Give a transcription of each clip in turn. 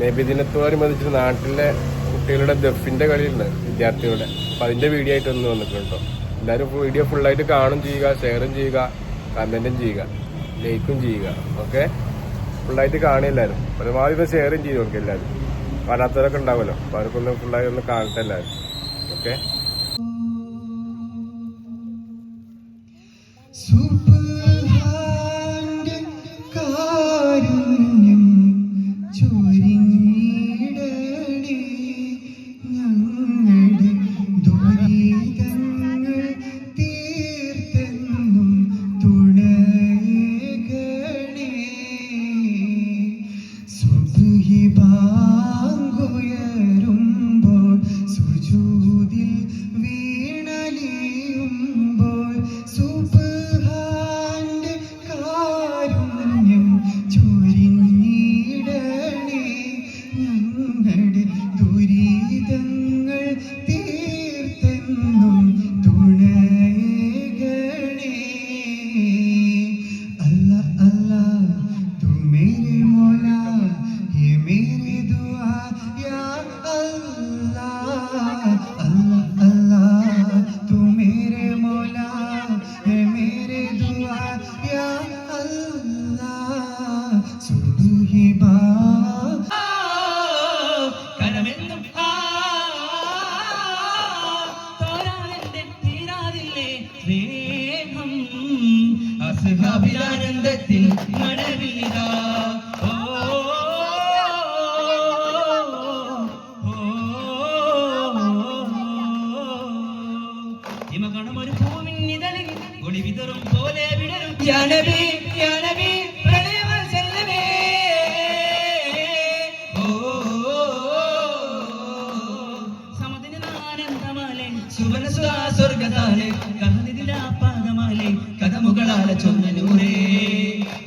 നബിദിനത്തോനുബന്ധിച്ച് നാട്ടിലെ കുട്ടികളുടെ ദഫിന്റെ കളിയുണ്ട് വിദ്യാർത്ഥികളുടെ. അപ്പൊ അതിന്റെ വീഡിയോ ആയിട്ട് ഒന്ന് വന്നിട്ടുണ്ട് എല്ലാവരും വീഡിയോ ഫുള്ളായിട്ട് കാണും ചെയ്യുക ഷെയറും ചെയ്യുക കമന്റും ചെയ്യുക ലൈക്കും ചെയ്യുക ഓക്കെ ഫുള്ളായിട്ട് കാണുക എല്ലാവരും പരമാവധി ഒന്ന് ഷെയറും ചെയ്തു നോക്കി എല്ലാവരും കാണാത്തവരൊക്കെ ഉണ്ടാവുമല്ലോ. അപ്പൊ അവർക്കൊന്ന് ഫുള്ളായി ഒന്ന് കാണട്ടെ എല്ലാവരും ഓക്കെ സുബ്ഹാന്റെ അഭിയാനന്ദത്തിൽ മഴവിതാ ഹിമകണം ഒരു ഭൂമിൻ നിതളിൽ ഒളി വിതറും പോലെ വിടരും ജനബീ സ്വർഗതാലെ കഥനിതിലാപാകമാലെ കഥമുകളാല ചൊന്നൂരേ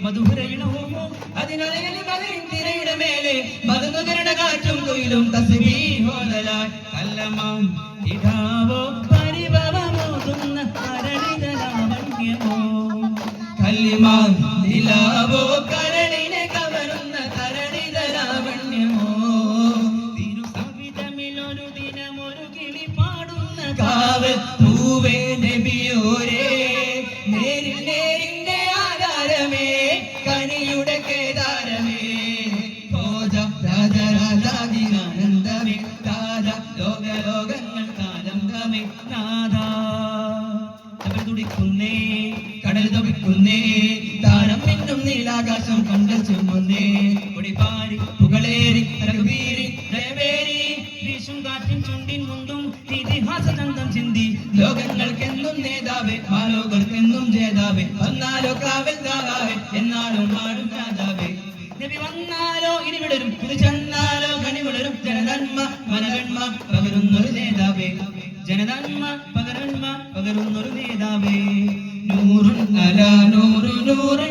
മധുരയിണവുമോ അതിനലയലി മലരിൻ തിരയുടെ മേലെ മധുനുകരുടെ കാറ്റും കൊയിലും തസ്ബീഹോദലായി കല്ലമാം. ഇടാവോ പരിഭവമോതുന്ന കരണിതലാവണ്യമോ കല്ലിമാം നാദാ കടൽ തുടിക്കുന്നേ കടൽ നീലാകാശം കണ്ടൽ ചുമന്നേ. പുകളേരി രഘുവീരി ദയവേരി വീശും കാറ്റിൻ ചുണ്ടിൻ ചിന്തി. ലോകങ്ങൾക്കെന്നും നേതാവേ മാലോകർക്കെന്നും ജേതാവേ വന്നാലോ കാവൽ ദാതാവേ എന്നാലും നബി വന്നാലോ ഇനി വിടരും ഇത് ചെന്നാലോ ജനനന്മ പകരന്മ പകരുന്നൊരു നേതാവേ. നൂറുൻ അല നൂറു നൂറുൻ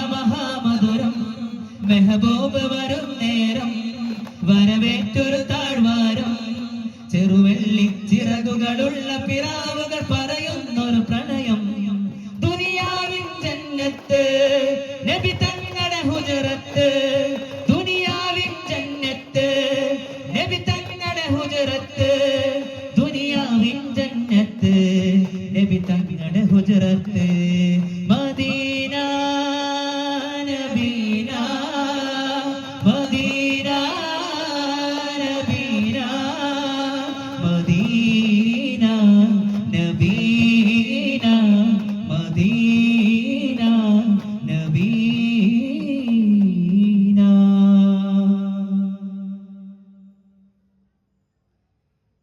ചെറുവെള്ളി ചിറകുകളുള്ള പിറാവുകൾ പറയുന്നൊരു പ്രണയം